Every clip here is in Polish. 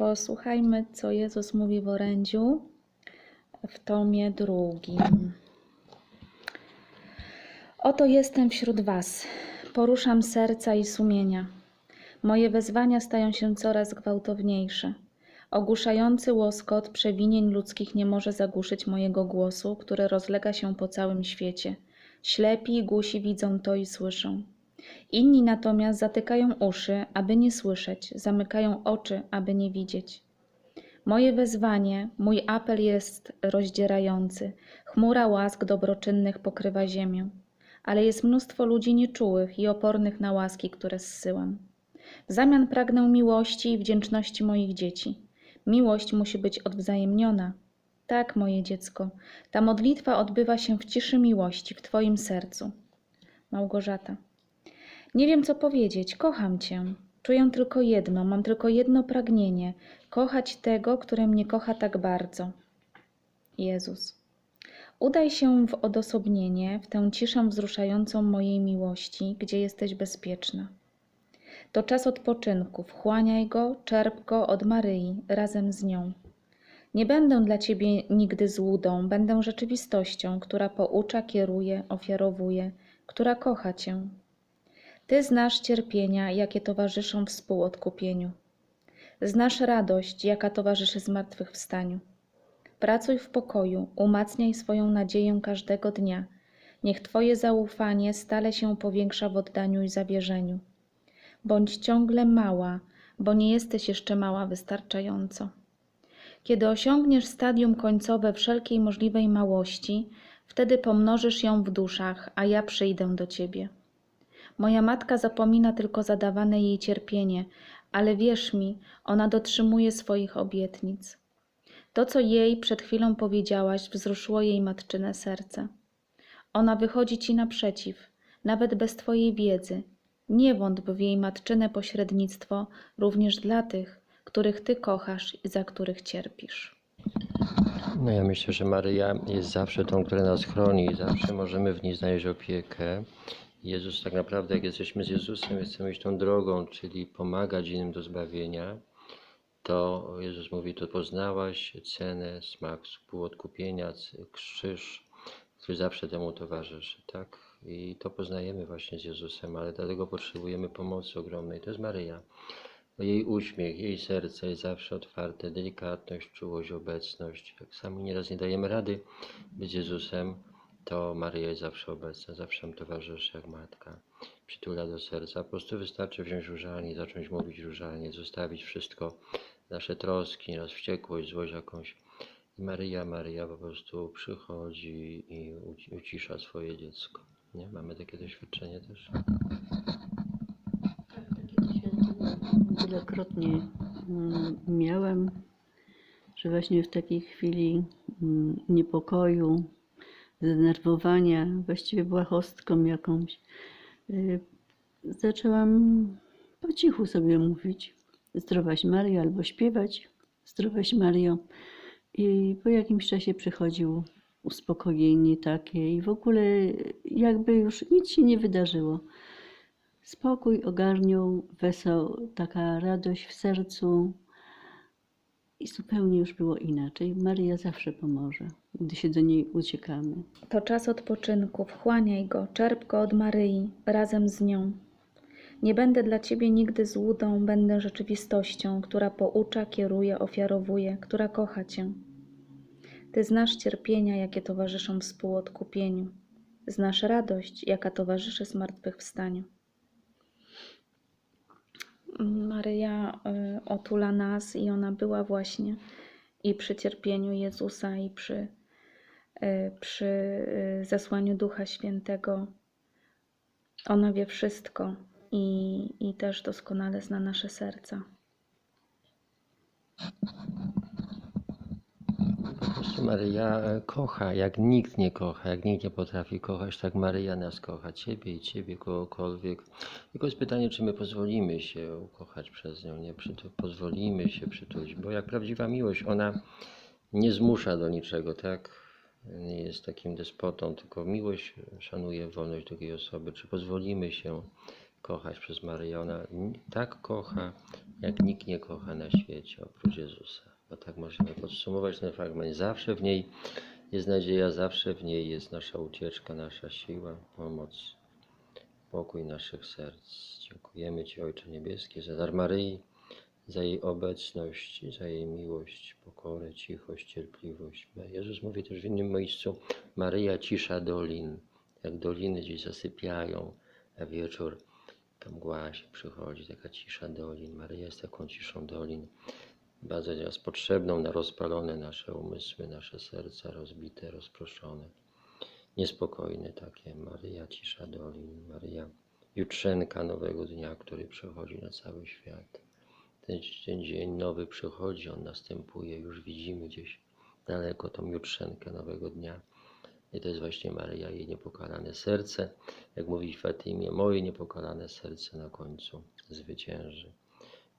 Posłuchajmy, co Jezus mówi w orędziu w tomie drugim. Oto jestem wśród Was, poruszam serca i sumienia. Moje wezwania stają się coraz gwałtowniejsze. Ogłuszający łoskot przewinień ludzkich nie może zagłuszyć mojego głosu, który rozlega się po całym świecie. Ślepi i widzą to i słyszą. Inni natomiast zatykają uszy, aby nie słyszeć, zamykają oczy, aby nie widzieć. Moje wezwanie, mój apel jest rozdzierający. Chmura łask dobroczynnych pokrywa ziemię, ale jest mnóstwo ludzi nieczułych i opornych na łaski, które zsyłam. W zamian pragnę miłości i wdzięczności moich dzieci. Miłość musi być odwzajemniona. Tak, moje dziecko, ta modlitwa odbywa się w ciszy miłości w Twoim sercu. Małgorzata. Nie wiem, co powiedzieć. Kocham Cię. Czuję tylko jedno, mam tylko jedno pragnienie kochać tego, który mnie kocha tak bardzo. Jezus. Udaj się w odosobnienie, w tę ciszę wzruszającą mojej miłości, gdzie jesteś bezpieczna. To czas odpoczynku, wchłaniaj go, czerp go od Maryi razem z nią. Nie będę dla Ciebie nigdy złudą, będę rzeczywistością, która poucza, kieruje, ofiarowuje, która kocha Cię. Ty znasz cierpienia, jakie towarzyszą współodkupieniu. Znasz radość, jaka towarzyszy zmartwychwstaniu. Pracuj w pokoju, umacniaj swoją nadzieję każdego dnia. Niech Twoje zaufanie stale się powiększa w oddaniu i zawierzeniu. Bądź ciągle mała, bo nie jesteś jeszcze mała wystarczająco. Kiedy osiągniesz stadium końcowe wszelkiej możliwej małości, wtedy pomnożysz ją w duszach, a ja przyjdę do Ciebie. Moja matka zapomina tylko zadawane jej cierpienie, ale wierz mi, ona dotrzymuje swoich obietnic. To, co jej przed chwilą powiedziałaś, wzruszyło jej matczyne serce. Ona wychodzi ci naprzeciw, nawet bez twojej wiedzy. Nie wątp w jej matczyne pośrednictwo również dla tych, których ty kochasz i za których cierpisz. No ja myślę, że Maryja jest zawsze tą, która nas chroni, zawsze możemy w niej znaleźć opiekę. Jezus tak naprawdę, jak jesteśmy z Jezusem, chcemy iść tą drogą, czyli pomagać innym do zbawienia, to Jezus mówi, to poznałaś cenę, smak współodkupienia, krzyż, który zawsze temu towarzyszy, tak? I to poznajemy właśnie z Jezusem, ale dlatego potrzebujemy pomocy ogromnej. To jest Maryja. Jej uśmiech, jej serce jest zawsze otwarte, delikatność, czułość, obecność. Jak sami nieraz nie dajemy rady być Jezusem, to Maryja jest zawsze obecna, zawsze nam towarzyszy jak matka. Przytula do serca. Po prostu wystarczy wziąć różalnię, zacząć mówić różalnie, zostawić wszystko, nasze troski, nas wściekłość, złość jakąś. I Maryja, Maryja po prostu przychodzi i uci- ucisza swoje dziecko. Nie? Mamy takie doświadczenie też. Wielokrotnie mm, miałem, że właśnie w takiej chwili mm, niepokoju, zdenerwowania, właściwie błahostką jakąś, y, zaczęłam po cichu sobie mówić Zdrowaś Mario albo śpiewać Zdrowaś Mario. I po jakimś czasie przychodził uspokojenie takie i w ogóle jakby już nic się nie wydarzyło. Spokój ogarniał, wesoł, taka radość w sercu i zupełnie już było inaczej. Maria zawsze pomoże, gdy się do niej uciekamy. To czas odpoczynku, wchłaniaj go, czerp go od Maryi, razem z nią. Nie będę dla Ciebie nigdy złudą, będę rzeczywistością, która poucza, kieruje, ofiarowuje, która kocha Cię. Ty znasz cierpienia, jakie towarzyszą współodkupieniu. Znasz radość, jaka towarzyszy zmartwychwstaniu. Maryja y, otula nas i ona była właśnie i przy cierpieniu Jezusa, i przy, przy y, zesłaniu Ducha Świętego. Ona wie wszystko i, i też doskonale zna nasze serca. Maryja kocha, jak nikt nie kocha, jak nikt nie potrafi kochać, tak Maryja nas kocha, Ciebie i Ciebie, kogokolwiek. Tylko jest pytanie, czy my pozwolimy się ukochać przez nią, nie? Pozwolimy się przytulić, bo jak prawdziwa miłość, ona nie zmusza do niczego, tak? Nie jest takim despotą, tylko miłość szanuje wolność drugiej osoby. Czy pozwolimy się kochać przez Maryję? Ona tak kocha, jak nikt nie kocha na świecie oprócz Jezusa. Bo tak możemy podsumować ten fragment. Zawsze w niej jest nadzieja, zawsze w niej jest nasza ucieczka, nasza siła, pomoc, pokój naszych serc. Dziękujemy Ci, Ojcze Niebieski, za dar Maryi, za jej obecność, za jej miłość, pokorę, cichość, cierpliwość. Jezus mówi też w innym miejscu, Maryja cisza dolin, jak doliny gdzieś zasypiają, a wieczór ta mgła się przychodzi, taka cisza dolin. Maryja jest taką ciszą dolin, bardzo teraz potrzebną na rozpalone nasze umysły, nasze serca rozbite, rozproszone, niespokojne takie. Maryja cisza dolin, Maryja jutrzenka nowego dnia, który przychodzi na cały świat. Ten, ten dzień nowy przychodzi, on następuje, już widzimy gdzieś daleko tą jutrzenkę nowego dnia. I to jest właśnie Maryja, jej niepokalane serce. Jak mówi Fatimie, moje niepokalane serce na końcu zwycięży.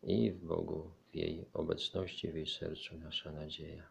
I w Bogu, w jej obecności, w jej sercu nasza nadzieja.